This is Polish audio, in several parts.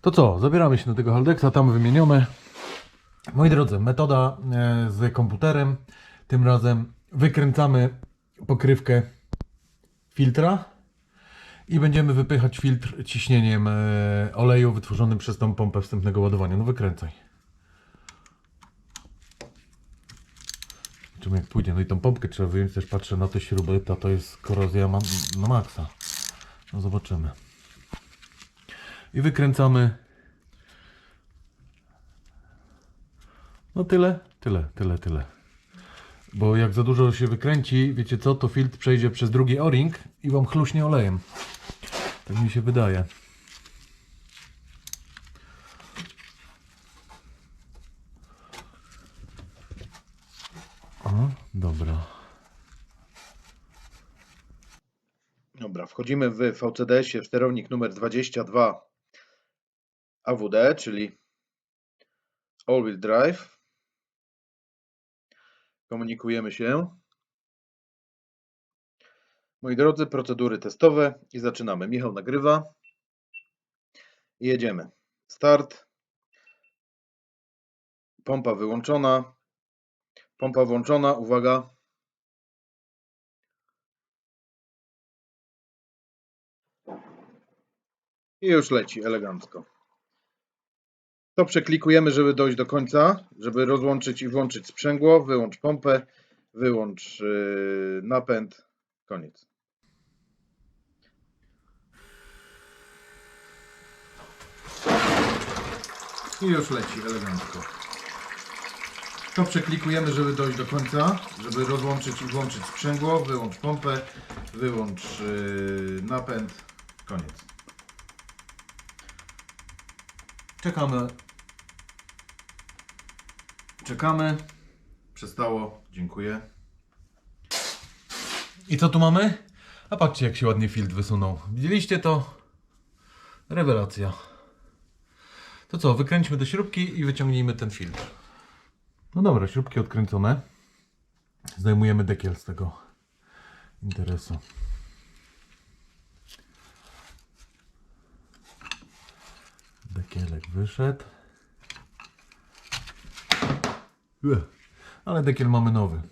To co, zabieramy się do tego Haldexa, tam wymienione. Moi drodzy, metoda e, z komputerem. Tym razem wykręcamy pokrywkę filtra i będziemy wypychać filtr ciśnieniem e, oleju wytworzonym przez tą pompę wstępnego ładowania. No wykręcaj. Zobaczymy jak pójdzie. No i tą pompkę trzeba wyjąć, też patrzę na te śruby, to, to jest korozja na maksa. No zobaczymy. I wykręcamy. No tyle, tyle, tyle, tyle. Bo jak za dużo się wykręci, wiecie co, to filtr przejdzie przez drugi o-ring i wam chluśnie olejem. Tak mi się wydaje. O, dobra. Dobra, wchodzimy w VCDS-ie sterownik numer 22 AWD, czyli All Wheel Drive. Komunikujemy się. Moi drodzy, procedury testowe i zaczynamy. Michał nagrywa. I jedziemy. Start. Pompa wyłączona. Pompa włączona. Uwaga. I już leci elegancko. To przeklikujemy, żeby dojść do końca, żeby rozłączyć i włączyć sprzęgło. Wyłącz pompę, wyłącz yy, napęd. Koniec. I już leci elegancko. To przeklikujemy, żeby dojść do końca, żeby rozłączyć i włączyć sprzęgło. Wyłącz pompę, wyłącz yy, napęd. Koniec. Czekamy. Czekamy. Przestało. Dziękuję. I co tu mamy? A patrzcie, jak się ładnie filtr wysunął. Widzieliście to? Rewelacja. To co, wykręćmy te śrubki i wyciągnijmy ten filtr. No dobra, śrubki odkręcone. Zdejmujemy dekiel z tego interesu. Dekielek wyszedł. Ale dekiel mamy nowy.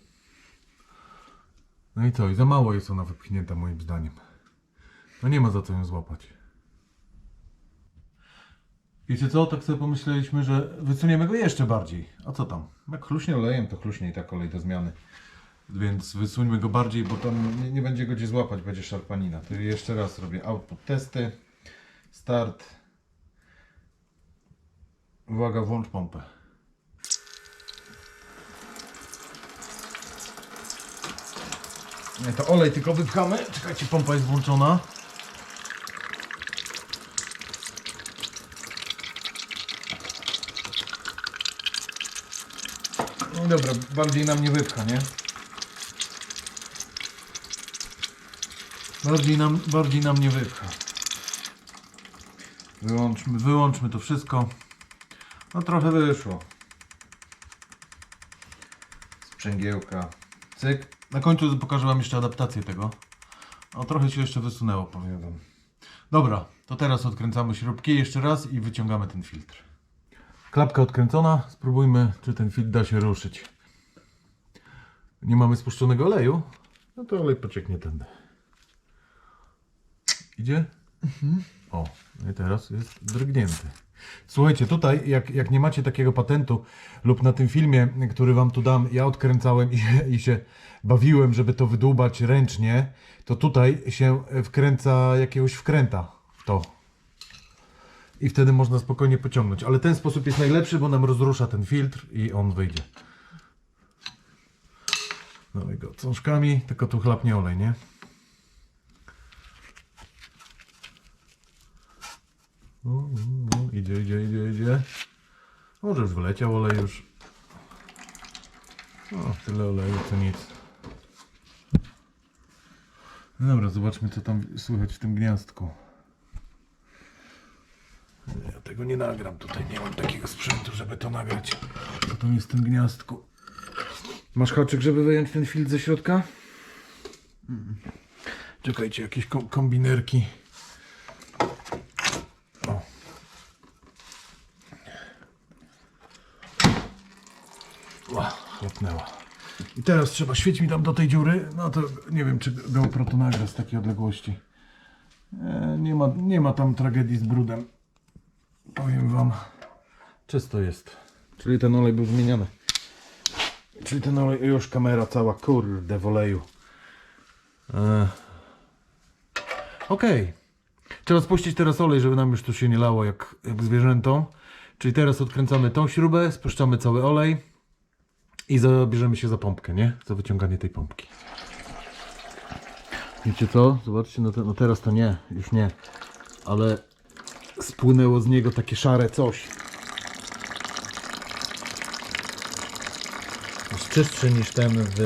No i co? I za mało jest ona wypchnięta moim zdaniem. No nie ma za co ją złapać. Wiecie co? Tak sobie pomyśleliśmy, że wysuniemy go jeszcze bardziej. A co tam? Jak chluśnie olejem, to chluśnie i tak olej do zmiany. Więc wysuńmy go bardziej, bo tam nie, nie będzie go gdzie złapać, będzie szarpanina. To jeszcze raz robię output testy. Start. Uwaga, włącz pompę. To olej tylko wypchamy. Czekajcie, pompa jest włączona. No dobra, bardziej nam nie wypcha, nie? Bardziej nam, bardziej nam nie wypcha. Wyłączmy, wyłączmy to wszystko. No trochę wyszło. Sprzęgiełka. Cyk. Na końcu pokażę Wam jeszcze adaptację tego. O, trochę się jeszcze wysunęło, powiem Wam. Dobra, to teraz odkręcamy śrubki jeszcze raz i wyciągamy ten filtr. Klapka odkręcona. Spróbujmy, czy ten filtr da się ruszyć. Nie mamy spuszczonego oleju. No to olej pocieknie tędy. Idzie? O, no i teraz jest drgnięty. Słuchajcie, tutaj jak, jak nie macie takiego patentu lub na tym filmie, który wam tu dam, ja odkręcałem i, i się bawiłem, żeby to wydłubać ręcznie, to tutaj się wkręca jakiegoś wkręta w to. I wtedy można spokojnie pociągnąć. Ale ten sposób jest najlepszy, bo nam rozrusza ten filtr i on wyjdzie. No i go cążkami, tylko tu chlapnie olej, nie? No, no, no, idzie, idzie, idzie, idzie. Może już wyleciał olej już. O, tyle oleju to nic. No dobra, zobaczmy co tam słychać w tym gniazdku. Ja tego nie nagram tutaj, nie mam takiego sprzętu, żeby to nagrać. Co tam jest w tym gniazdku? Masz haczyk, żeby wyjąć ten filtr ze środka? Czekajcie, jakieś kom kombinerki. kapnęła. I teraz trzeba, świeć mi tam do tej dziury, no to nie wiem, czy GoPro to nagra z takiej odległości. E, nie, ma, nie ma tam tragedii z brudem. Powiem wam. Czysto jest. Czyli ten olej był zmieniony. Czyli ten olej, już kamera cała, kurde, w oleju. E, Okej. Trzeba spuścić teraz olej, żeby nam już tu się nie lało jak, jak zwierzętom. Czyli teraz odkręcamy tą śrubę, spuszczamy cały olej i zabierzemy się za pompkę, nie? Za wyciąganie tej pompki. Wiecie co? Zobaczcie, no, te, no teraz to nie, już nie. Ale spłynęło z niego takie szare coś. Jest czystszy niż ten w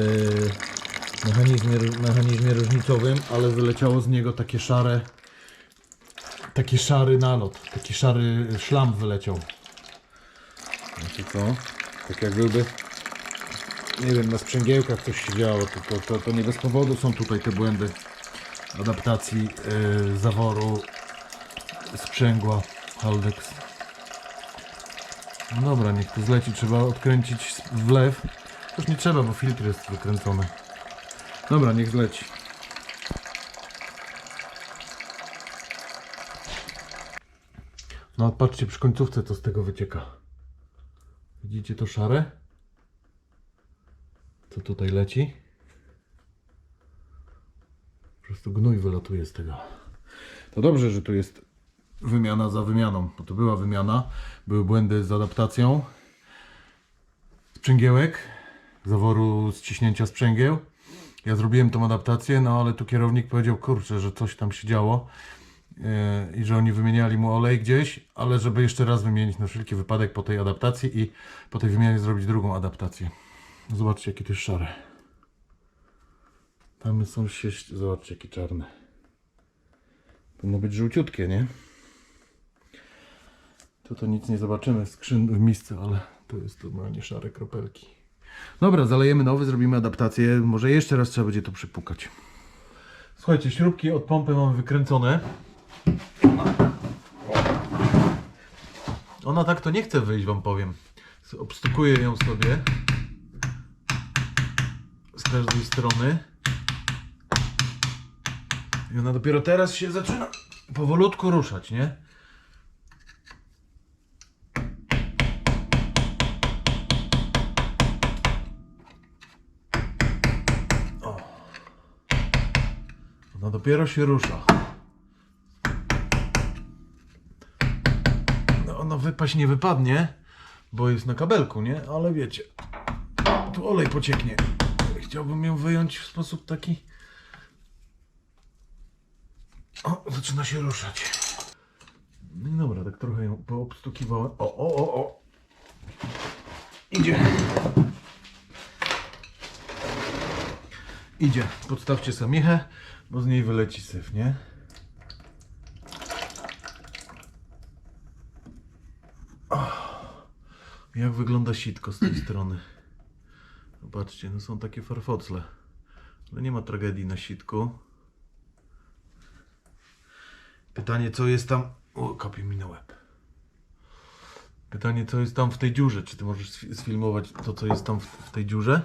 mechanizmie, mechanizmie różnicowym, ale wyleciało z niego takie szare, taki szary nalot, taki szary szlam wyleciał. Wiecie co? Tak jak byłby, nie wiem, na sprzęgiełkach coś się działo, to, to, to, to nie bez powodu są tutaj te błędy adaptacji yy, zaworu sprzęgła Haldex. No dobra, niech to zleci, trzeba odkręcić wlew. Już nie trzeba, bo filtr jest wykręcony. Dobra, niech zleci. No patrzcie przy końcówce co z tego wycieka. Widzicie to szare? Tutaj leci? Po prostu gnój wylatuje z tego. To dobrze, że tu jest wymiana za wymianą, bo to była wymiana, były błędy z adaptacją sprzęgiełek, zaworu ściśnięcia sprzęgieł. Ja zrobiłem tą adaptację, no ale tu kierownik powiedział, kurczę, że coś tam się działo yy, i że oni wymieniali mu olej gdzieś, ale żeby jeszcze raz wymienić na wszelki wypadek po tej adaptacji i po tej wymianie zrobić drugą adaptację. Zobaczcie, jakie to jest szare. Tam są się, zobaczcie, jakie czarne. Powinno być żółciutkie, nie? Tu to nic nie zobaczymy w skrzyn w misce, ale to jest normalnie szare kropelki. Dobra, zalejemy nowy, zrobimy adaptację. Może jeszcze raz trzeba będzie to przypukać. Słuchajcie, śrubki od pompy mamy wykręcone. Ona tak to nie chce wyjść, wam powiem. Obstukuję ją sobie z każdej strony. I ona dopiero teraz się zaczyna powolutku ruszać, nie? O. Ona dopiero się rusza. No, ona wypaść nie wypadnie, bo jest na kabelku, nie? Ale wiecie, tu olej pocieknie. Chciałbym ją wyjąć w sposób taki. O, zaczyna się ruszać. No i dobra, tak trochę ją poobstukiwałem. O, o, o, o. Idzie. Idzie. Podstawcie samichę, bo z niej wyleci syf, nie? O, jak wygląda sitko z tej strony. Zobaczcie, no są takie farfocle. Ale nie ma tragedii na sitku. Pytanie, co jest tam. O, kapie mi na łeb. Pytanie, co jest tam w tej dziurze? Czy ty możesz sfi- sfilmować to, co jest tam w, w tej dziurze?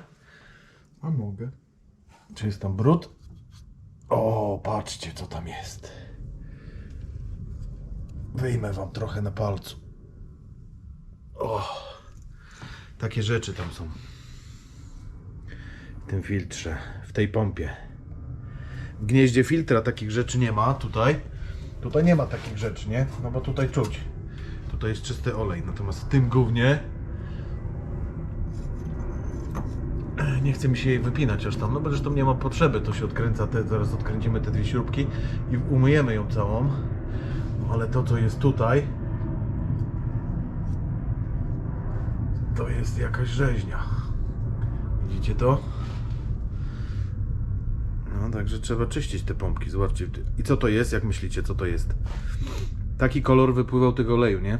A mogę. Czy jest tam brud? O, patrzcie, co tam jest. Wyjmę wam trochę na palcu. O, takie rzeczy tam są. Tym filtrze, w tej pompie. W gnieździe filtra takich rzeczy nie ma tutaj. Tutaj nie ma takich rzeczy, nie? No bo tutaj czuć. Tutaj jest czysty olej. Natomiast w tym głównie nie chce mi się jej wypinać aż tam, no bo zresztą nie ma potrzeby, to się odkręca, te, zaraz odkręcimy te dwie śrubki i umyjemy ją całą, no, ale to co jest tutaj, to jest jakaś rzeźnia. Widzicie to? No także trzeba czyścić te pompki, zobaczcie. I co to jest, jak myślicie, co to jest? Taki kolor wypływał tego oleju, nie?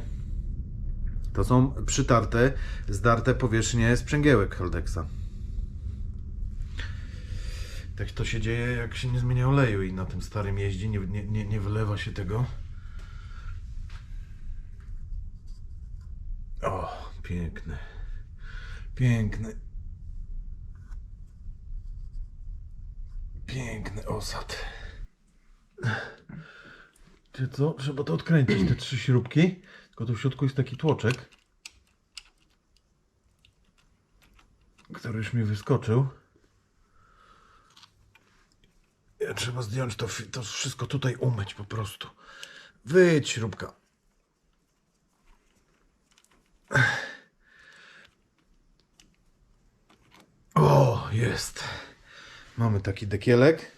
To są przytarte, zdarte powierzchnie sprzęgiełek Haldexa. Tak to się dzieje, jak się nie zmienia oleju i na tym starym jeździ nie, nie, nie, nie wylewa się tego. O, piękny. Piękny. Piękny osad. Czy co? Trzeba to odkręcić, te trzy śrubki. Tylko tu w środku jest taki tłoczek. Który już mi wyskoczył. Ja trzeba zdjąć to, to wszystko tutaj umyć po prostu. Wyjdź śrubka. O, jest. Mamy taki dekielek.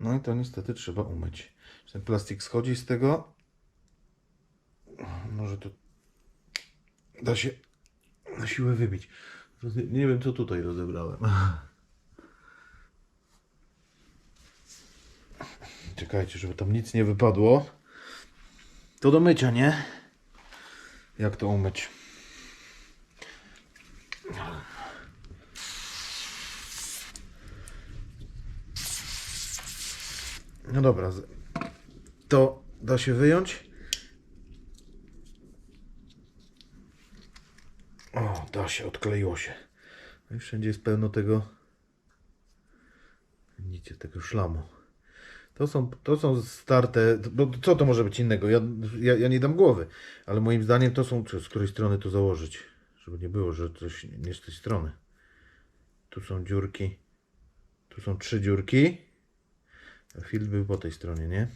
No i to niestety trzeba umyć. Ten plastik schodzi z tego. Może to da się na siłę wybić. Nie wiem co tutaj rozebrałem. Czekajcie, żeby tam nic nie wypadło. To do mycia, nie? Jak to umyć? No dobra, to da się wyjąć. O, da się, odkleiło się. No i wszędzie jest pełno tego. Widzicie, tego szlamu. To są, to są starte. Bo co to może być innego? Ja, ja, ja nie dam głowy, ale moim zdaniem to są. Czy z której strony to założyć? Żeby nie było, że coś nie z tej strony. Tu są dziurki. Tu są trzy dziurki. Filtr był po tej stronie, nie?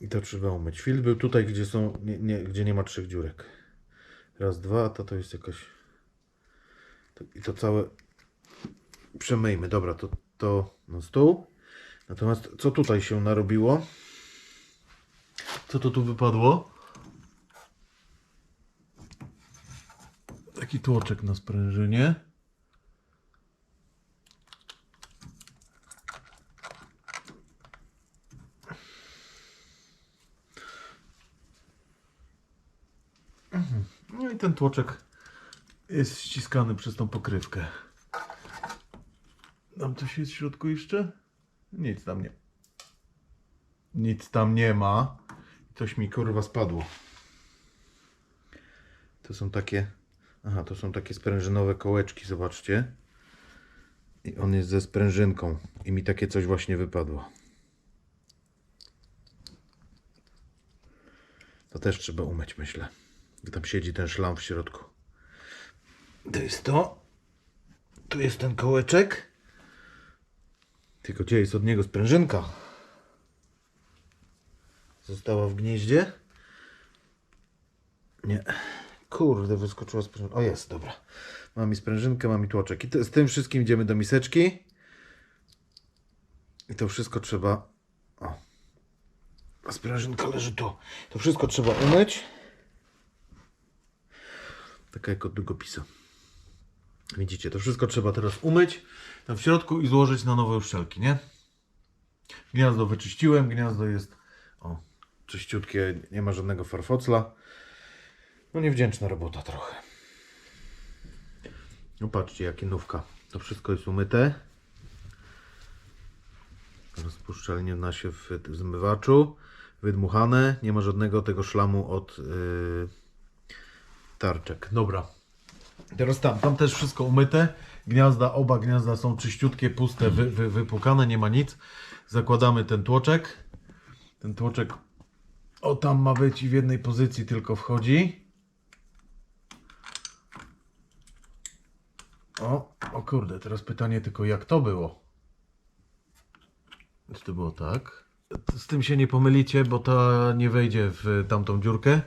I to trzeba umyć. Filtr był tutaj, gdzie są, nie, nie, gdzie nie ma trzech dziurek. Raz, dwa, to, to jest jakoś... To, I to całe przemyjmy. Dobra, to, to na stół. Natomiast co tutaj się narobiło? Co to tu wypadło? Taki tłoczek na sprężynie. No i ten tłoczek jest ściskany przez tą pokrywkę. Tam coś jest w środku jeszcze? Nic tam nie. Nic tam nie ma. Coś mi kurwa spadło. To są takie. Aha, to są takie sprężynowe kołeczki, zobaczcie. I on jest ze sprężynką. I mi takie coś właśnie wypadło. To też trzeba umyć, myślę. Bo tam siedzi ten szlam w środku. To jest to. Tu jest ten kołeczek. Tylko gdzie jest od niego sprężynka? Została w gnieździe? Nie. Kurde, wyskoczyła sprężynka. O jest, dobra. Mam i sprężynkę, mam i tłoczek. I z tym wszystkim idziemy do miseczki. I to wszystko trzeba... O. A sprężynka leży tu. To wszystko trzeba umyć. Taka jak od długopisu. Widzicie, to wszystko trzeba teraz umyć tam w środku i złożyć na nowe uszczelki, nie? Gniazdo wyczyściłem, gniazdo jest o, czyściutkie, nie ma żadnego farfocla. No niewdzięczna robota trochę. No patrzcie, jakie nówka. To wszystko jest umyte. Rozpuszczalnie na się w zmywaczu. Wydmuchane. Nie ma żadnego tego szlamu od yy, tarczek. Dobra. Teraz tam, tam też wszystko umyte. Gniazda, oba gniazda są czyściutkie, puste, wy, wy, wypłukane, nie ma nic. Zakładamy ten tłoczek. Ten tłoczek o tam ma być i w jednej pozycji tylko wchodzi. O, o kurde, teraz pytanie tylko jak to było? Czy to było tak? Z tym się nie pomylicie, bo ta nie wejdzie w tamtą dziurkę.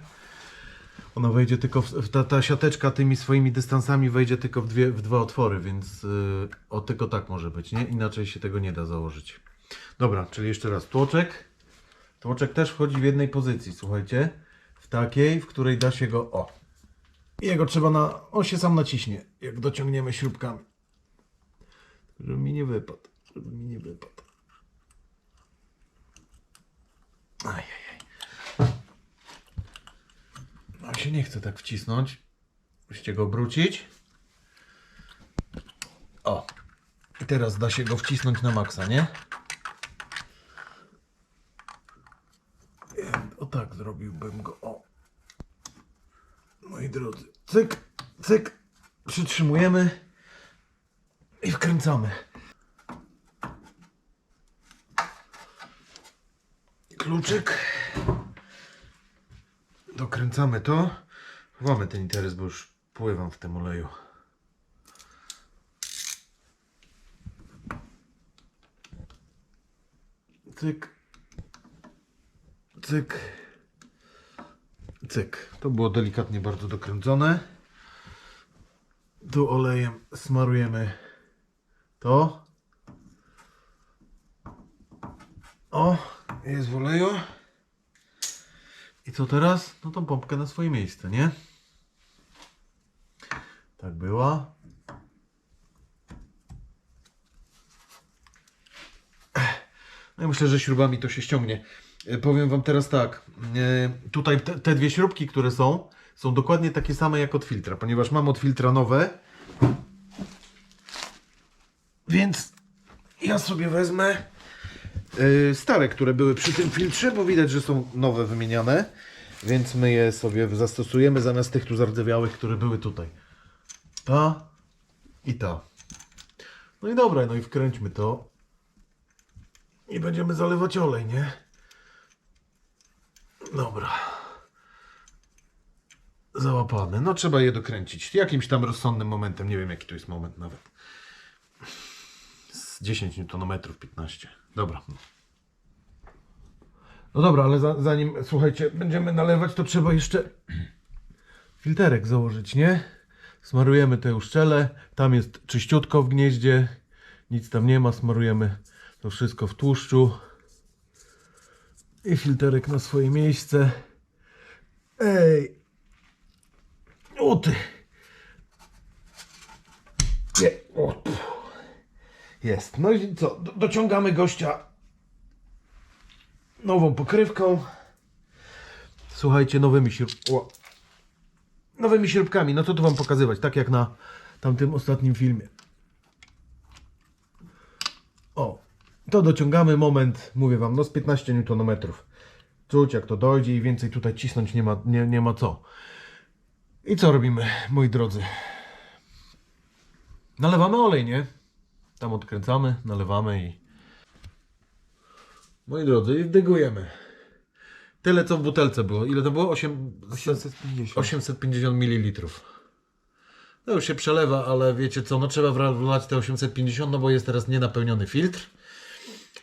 Ona wejdzie tylko w, ta, ta siateczka tymi swoimi dystansami wejdzie tylko w, dwie, w dwa otwory, więc yy, o tylko tak może być, nie? Inaczej się tego nie da założyć. Dobra, czyli jeszcze raz tłoczek. Tłoczek też wchodzi w jednej pozycji, słuchajcie. W takiej, w której da się go. O. I jego trzeba na. On się sam naciśnie, jak dociągniemy śrubkami. Żeby mi nie wypadł. Żeby mi nie wypadł. Ajajaj. A się nie chce tak wcisnąć. Musicie go obrócić. O. I teraz da się go wcisnąć na maksa, nie? O tak zrobiłbym go. O. Moi drodzy. Cyk, cyk. Przytrzymujemy. wkręcamy. Kluczyk. Dokręcamy to. Chowamy ten interes, bo już pływam w tym oleju. Cyk. Cyk. Cyk. To było delikatnie bardzo dokręcone. Tu olejem smarujemy to. O, jest w oleju. I co teraz? No tą pompkę na swoje miejsce, nie? Tak była. No ja myślę, że śrubami to się ściągnie. E, Powiem Wam teraz tak. e, Tutaj te, te dwie śrubki, które są, są dokładnie takie same jak od filtra, ponieważ mam od filtra nowe. Więc ja sobie wezmę e, stare, które były przy tym filtrze, bo widać, że są nowe wymieniane. Więc my je sobie zastosujemy zamiast tych tu zardzewiałych, które były tutaj. Ta i ta. No i dobra, no i wkręćmy to. I będziemy zalewać olej, nie? Dobra. Załapane. No trzeba je dokręcić. Jakimś tam rozsądnym momentem. Nie wiem jaki to jest moment nawet. Z 10 Nm, 15. Dobra. No dobra, ale za, zanim, słuchajcie, będziemy nalewać, to trzeba jeszcze filterek założyć, nie? Smarujemy te uszczele. Tam jest czyściutko w gnieździe. Nic tam nie ma. Smarujemy to wszystko w tłuszczu. I filterek na swoje miejsce. Ej! O ty! Jest. No i co? Do, dociągamy gościa nową pokrywką. Słuchajcie, nowymi śrub... o. Nowymi śrubkami. No co tu wam pokazywać? Tak jak na tamtym ostatnim filmie. O, to dociągamy moment, mówię wam, no z 15 Nm. Czuć jak to dojdzie i więcej tutaj cisnąć nie ma, nie, nie ma co. I co robimy, moi drodzy? Nalewamy olej, nie? Tam odkręcamy, nalewamy i... Moi drodzy, i dygujemy. Tyle co w butelce było. Ile to było? 8... 850. 850 ml. To już się przelewa, ale wiecie co, no trzeba wlać te 850, no bo jest teraz nienapełniony filtr,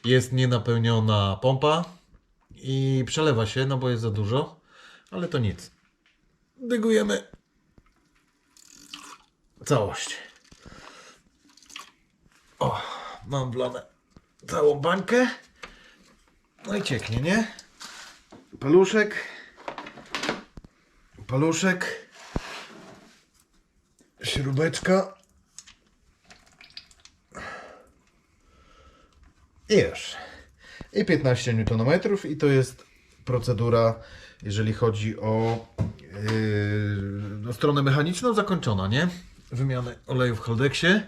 jest nienapełniona pompa i przelewa się, no bo jest za dużo, ale to nic. Dygujemy całość. O, mam wlane całą bańkę. No i cieknie, nie? Paluszek. Paluszek. Śrubeczka. I już. I 15 Nm i to jest procedura, jeżeli chodzi o yy, stronę mechaniczną zakończona, nie? Wymiany oleju w Holdeksie.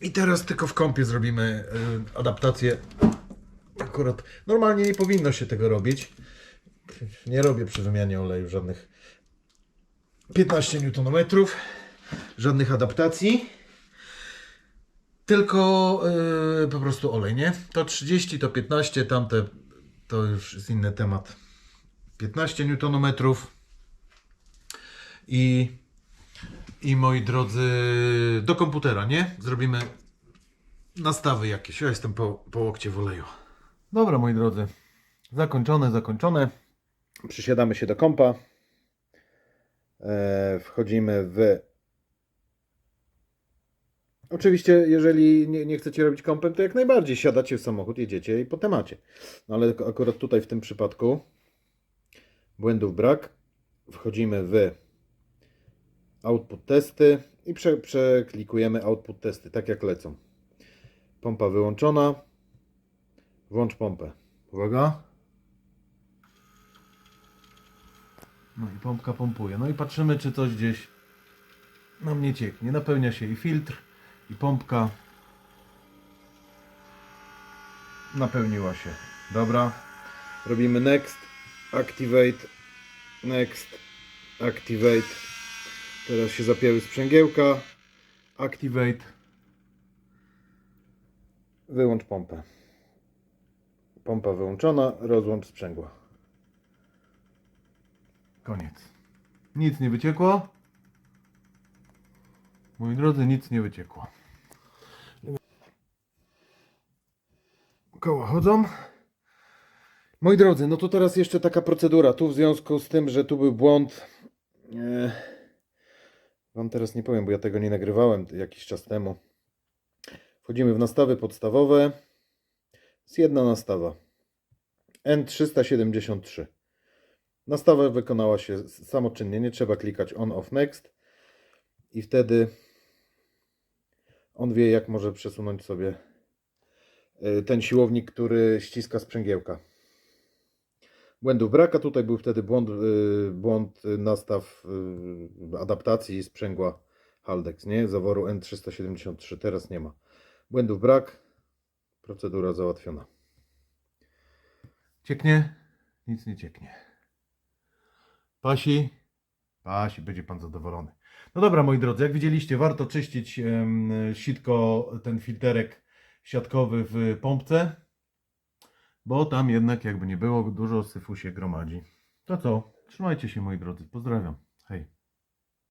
I teraz tylko w kąpie zrobimy yy, adaptację. Akurat normalnie nie powinno się tego robić. Nie robię przy wymianie oleju żadnych 15 Nm, żadnych adaptacji. Tylko yy, po prostu olej, nie? To 30, to 15, tamte to już jest inny temat. 15 Nm. I, I moi drodzy, do komputera, nie? Zrobimy nastawy jakieś. Ja jestem po, po łokcie w oleju. Dobra, moi drodzy. Zakończone, zakończone. Przysiadamy się do kompa. E, wchodzimy w. Oczywiście, jeżeli nie, nie chcecie robić kompem, to jak najbardziej siadacie w samochód, jedziecie i po temacie. No ale akurat tutaj w tym przypadku błędów brak. Wchodzimy w output testy i prze, przeklikujemy output testy, tak jak lecą. Pompa wyłączona. Włącz pompę. Uwaga. No i pompka pompuje. No i patrzymy, czy coś gdzieś nam nie cieknie. Napełnia się i filtr, i pompka. Napełniła się. Dobra. Robimy next, activate, next, activate. Teraz się zapięły sprzęgiełka. Activate. Wyłącz pompę. Pompa wyłączona, rozłącz sprzęgła. Koniec. Nic nie wyciekło. Moi drodzy, nic nie wyciekło. Koła chodzą. Moi drodzy, no to teraz jeszcze taka procedura. Tu w związku z tym, że tu był błąd. E, wam teraz nie powiem, bo ja tego nie nagrywałem jakiś czas temu. Wchodzimy w nastawy podstawowe. Jest jedna nastawa. N373. Nastawa wykonała się samoczynnie, nie trzeba klikać on, off, next. I wtedy on wie, jak może przesunąć sobie y, ten siłownik, który ściska sprzęgiełka. Błędów braka. Tutaj był wtedy błąd, y, błąd nastaw y, adaptacji sprzęgła Haldex, nie? Zaworu N373. Teraz nie ma. Błędów brak. Procedura załatwiona. Cieknie? Nic nie cieknie. Pasi? Pasi, będzie pan zadowolony. No dobra, moi drodzy, jak widzieliście, warto czyścić sitko, ten filterek siatkowy w pompce, bo tam jednak, jakby nie było, dużo syfu się gromadzi. To co? Trzymajcie się, moi drodzy. Pozdrawiam.